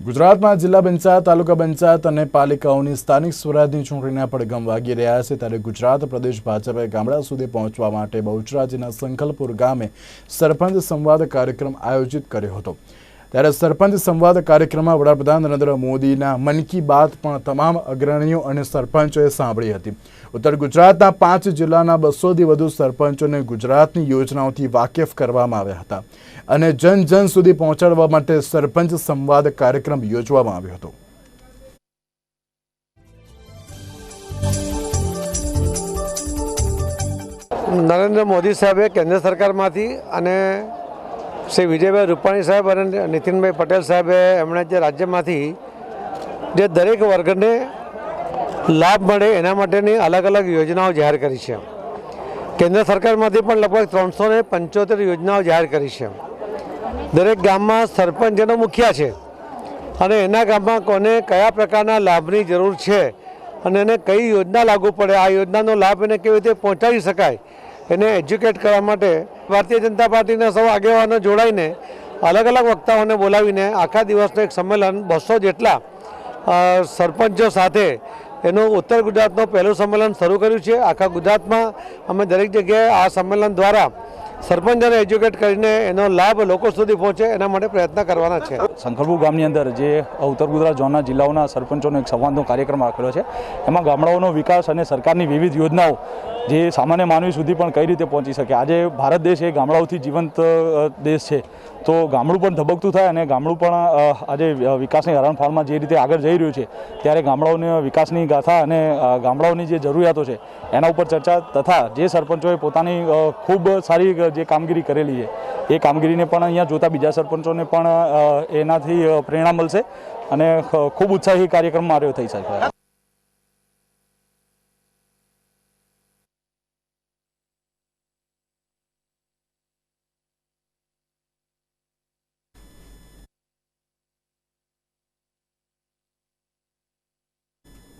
ગુજરાતમાં જિલ્લા પંચાયત, તાલુકા પંચાયત અને પાલિકાઓની સ્થાનિક સ્વરાજની ચૂંટણીના પડઘમ વાગી રહ્યા છે ત્યારે ગુજરાત, પ્રદેશ, ભાજપે ગામડા સુધી પહોંચવા માટે બહુચરાજીના સંખલપુર ગામે સરપંચ સંવાદ કાર્યક્રમ આયોજિત કર્યો હતો. ત્યારે સરપંચ સંવાદ કાર્યક્રમમાં વડાપ્રધાન નરેન્દ્ર મોદીના મન કી બાત પણ તમામ અગ્રણીઓ અને સરપંચોએ સાંભળી હતી. ઉત્તર ગુજરાતના પાંચ જિલ્લાના બસોથી વધુ સરપંચોને ગુજરાતની યોજનાઓથી વાકેફ કરવામાં આવ્યા હતા અને જન જન સુધી પહોંચાડવા માટે સરપંચ સંવાદ કાર્યક્રમ યોજવામાં આવ્યો હતો. નરેન્દ્ર મોદી સાહેબે કેન્દ્ર સરકારમાંથી અને શ્રી વિજયભાઈ રૂપાણી સાહેબ અને નીતિનભાઈ પટેલ સાહેબે એમણે જે રાજ્યમાંથી જે દરેક વર્ગને લાભ મળે એના માટેની અલગ અલગ યોજનાઓ જાહેર કરી છે. કેન્દ્ર સરકારમાંથી પણ લગભગ ત્રણસો ને પંચોતેર યોજનાઓ જાહેર કરી છે. દરેક ગામમાં સરપંચ જેનો મુખિયા છે. અને એના ગામમાં કોને કયા પ્રકારના લાભની જરૂર છે અને એને કઈ યોજના લાગુ પડે, આ યોજનાનો લાભ એને કેવી રીતે પહોંચાડી શકાય એને એજ્યુકેટ કરવા માટે ભારતીય જનતા પાર્ટીના સૌ આગેવાનો જોડાઈને અલગ અલગ વક્તાઓને બોલાવીને આખા દિવસનું એક સંમેલન બસો જેટલા સરપંચો સાથે એનું ઉત્તર ગુજરાતનું પહેલું સંમેલન શરૂ કર્યું છે. આખા ગુજરાતમાં અમે દરેક જગ્યાએ આ સંમેલન દ્વારા સરપંચને એજ્યુકેટ કરીને એનો લાભ લોકો સુધી પહોંચે એના માટે પ્રયત્ન કરવાના છે. શંકરપુર ગામની અંદર જે ઉત્તર ગુજરાત ઝોનના જિલ્લાઓના સરપંચોનો એક સંવાદનો કાર્યક્રમ રાખેલો છે. એમાં ગામડાઓનો વિકાસ અને સરકારની વિવિધ યોજનાઓ જે સામાન્ય માનવી સુધી પણ કઈ રીતે પહોંચી શકે? આજે ભારત દેશ એ ગામડાઓથી જીવંત દેશ છે. તો ગામડું પણ ધબકતું થાય અને ગામડું પણ આજે વિકાસની હરણફાળમાં જે રીતે આગળ જઈ રહ્યું છે, ત્યારે ગામડાઓની વિકાસની ગાથા અને ગામડાઓની જે જરૂરિયાતો છે, એના ઉપર ચર્ચા તથા જે સરપંચોએ પોતાની ખૂબ સારી જે કામગીરી કરેલી છે, એ કામગીરીને પણ અહીંયા જોતા બીજા સરપંચોને પણ એનાથી પ્રેરણા મળશે અને ખૂબ ઉત્સાહી કાર્યક્રમ માર્યો થઈ શકે.